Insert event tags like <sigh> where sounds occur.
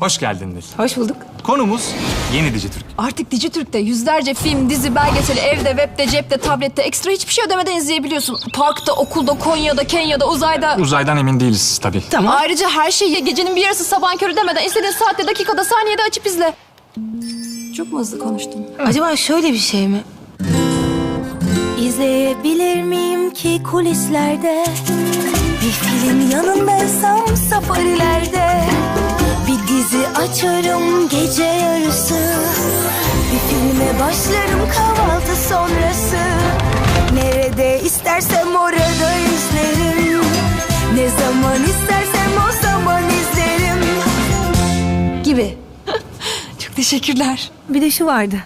Hoş geldin Nil. Hoş bulduk. Konumuz Yeni Dijitürk. Artık Dijitürk'te yüzlerce film, dizi, belgeseli evde, webde, cepte, tablette ekstra hiçbir şey ödemeden izleyebiliyorsun. Parkta, okulda, Konya'da, Kenya'da, uzayda. Uzaydan emin değiliz tabii. Tamam. Ayrıca her şeyi gecenin bir yarısı sabahın körü demeden istediğin saatte, dakikada, saniyede açıp izle. Çok mu hızlı konuştum? Acaba şöyle bir şey mi? İzleyebilir miyim ki kulislerde Bir film yanındaysam dizi açarım gece yarısı Bir filme başlarım kahvaltı sonrası Nerede istersem orada izlerim Ne zaman istersem o zaman izlerim Gibi. <laughs> Çok teşekkürler. Bir de şu vardı.